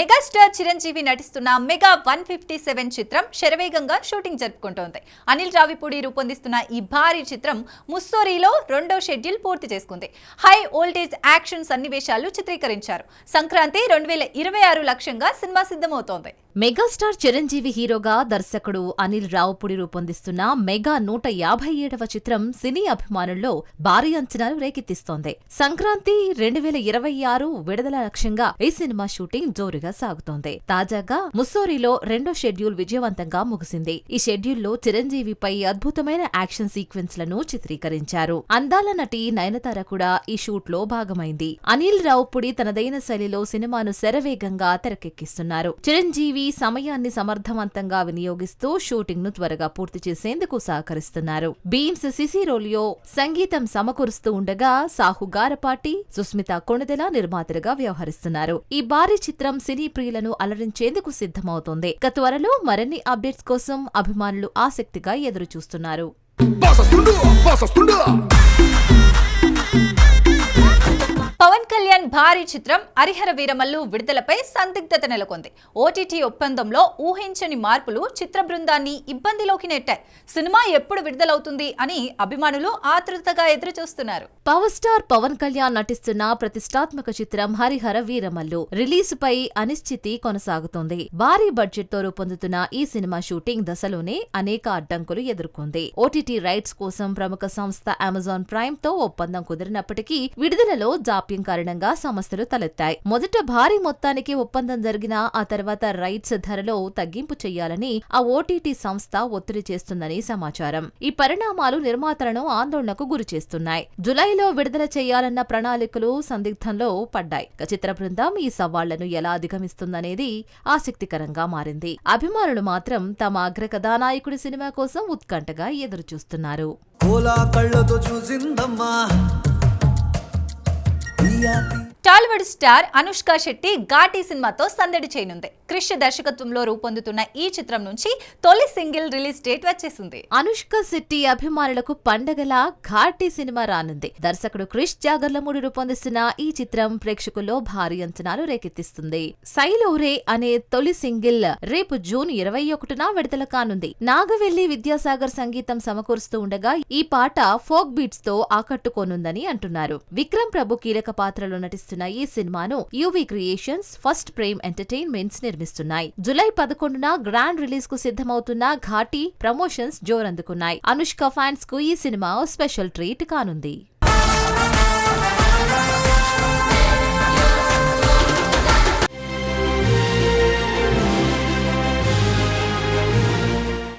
Megastar Chiranjeevi నటిస్తున్న mega one fifty seven చిత్రం శరవేగంగా షూటింగ్ జరుపుకుంటోంది. అనిల్ రావిపూడి రూపొందిస్తున్న ఈ భారీ చిత్రం ముస్సోరీలో రెండో షెడ్యూల్ పూర్తి చేసుకుంది. హై ఓల్టేజ్ యాక్షన్ సన్నివేశాలు చిత్రీకరించారు. సంక్రాంతి రెండు వేల ఇరవై ఆరు లక్ష్యంగా సినిమా సిద్ధమవుతోంది. మెగాస్టార్ చిరంజీవి హీరోగా దర్శకుడు అనిల్ రావుపుడి రూపొందిస్తున్న మెగా నూట యాభై ఏడవ చిత్రం సినీ అభిమానుల్లో భారీ అంచనాలు రేకెత్తిస్తోంది. సంక్రాంతి రెండు వేల ఇరవై ఆరు విడుదల లక్ష్యంగా ఈ సినిమా షూటింగ్ జోరుగా సాగుతోంది. తాజాగా ముస్సోరిలో రెండో షెడ్యూల్ విజయవంతంగా ముగిసింది. ఈ షెడ్యూల్లో చిరంజీవిపై అద్భుతమైన యాక్షన్ సీక్వెన్స్లను చిత్రీకరించారు. అందాల నటి నయనతార కూడా ఈ షూట్లో భాగమైంది. అనిల్ రావుపుడి తనదైన శైలిలో సినిమాను శరవేగంగా తెరకెక్కిస్తున్నారు. చిరంజీవి సమయాన్ని సమర్థవంతంగా వినియోగిస్తూ షూటింగ్ను త్వరగా పూర్తి చేసేందుకు సహకరిస్తున్నారు. బీమ్స్ సిసిరోలియో సంగీతం సమకూరుస్తూ ఉండగా సాహు గారపాటి సుస్మిత కొణిదెల నిర్మాతలుగా వ్యవహరిస్తున్నారు. ఈ భారీ చిత్రం సినీ ప్రియులను అలరించేందుకు సిద్ధమవుతోంది. ఇక త్వరలో మరిన్ని అప్డేట్స్ కోసం అభిమానులు ఆసక్తిగా ఎదురుచూస్తున్నారు. Basastundu, కళ్యాణ్ భారీ చిత్రం హరిహర వీరమల్లు విడుదలపై సందిగ్ధత నెలకొంది. ఓటీటీ ఒప్పందంలో ఊహించని మార్పులు చిత్ర బృందాన్ని ఇబ్బందిలోకి నెట్టాయి. సినిమా ఎప్పుడు విడుదలవుతుంది అని అభిమానులు ఆతృతగా ఎదురుచూస్తున్నారు. పవర్ స్టార్ పవన్ కళ్యాణ్ నటిస్తున్న ప్రతిష్టాత్మక చిత్రం హరిహర వీరమల్లు రిలీజ్ పై అనిశ్చితి కొనసాగుతోంది. భారీ బడ్జెట్తో రూపొందుతున్న ఈ సినిమా షూటింగ్ దశలోనే అనేక అడ్డంకులు ఎదుర్కొంది. ఓటీటీ రైట్స్ కోసం ప్రముఖ సంస్థ అమెజాన్ ప్రైమ్తో ఒప్పందం కుదిరినప్పటికీ విడుదలలో జాప్యం కారణంగా సమస్యలు తలెత్తాయి. మొదట భారీ మొత్తానికి ఒప్పందం జరిగినా ఆ తర్వాత రైట్స్ ధరలో తగ్గింపు చేయాలని ఆ ఓటీటీ సంస్థ ఒత్తిడి చేస్తుందని సమాచారం. ఈ పరిణామాలు నిర్మాతలను ఆందోళనకు గురిచేస్తున్నాయి జులైలో విడుదల చేయాలన్న ప్రణాళికలు సందిగ్ధంలో పడ్డాయి. చిత్ర బృందం ఈ సవాళ్ళను ఎలా అధిగమిస్తుందనేది ఆసక్తికరంగా మారింది. అభిమానులు మాత్రం తమ అగ్ర కథానాయకుడి సినిమా కోసం ఉత్కంఠగా ఎదురుచూస్తున్నారు. కళ్ళతో చూసిందమ్మా. Happy Tollywood star Anushka Shetty Ghaati సినిమాతో సందడి చేయనుంది. క్రిష్ దర్శకత్వంలో రూపొందుతున్న ఈ చిత్రం నుంచి తొలి సింగిల్ రిలీజ్ డేట్ వచ్చేసింది. అనుష్క శెట్టి అభిమానులకు పండగలా ఘాటీ సినిమా రానుంది. దర్శకుడు క్రిష్ జాగర్లమూడి రూపొందిస్తున్న ఈ చిత్రం ప్రేక్షకుల్లో భారీ అంచనాలు రేకెత్తిస్తుంది. సైలోరే అనే తొలి సింగిల్ రేపు జూన్ ఇరవై ఒకటిన విడుదల కానుంది. నాగవెల్లి విద్యాసాగర్ సంగీతం సమకూరుస్తూ ఉండగా ఈ పాట ఫోక్ బీట్స్తో ఆకట్టుకోనుందని అంటున్నారు. విక్రమ్ ప్రభు కీలక పాత్రలో నటిస్తున్న ఈ సినిమాను UV creations first frame entertainments నిర్మిస్తున్నాయి. జులై పదకొండున గ్రాండ్ రిలీజ్కు సిద్ధమవుతున్న ఘాటీ ప్రమోషన్స్ జోరందుకున్నాయి. అనుష్క ఫ్యాన్స్కు ఈ సినిమా స్పెషల్ ట్రీట్ కానుంది.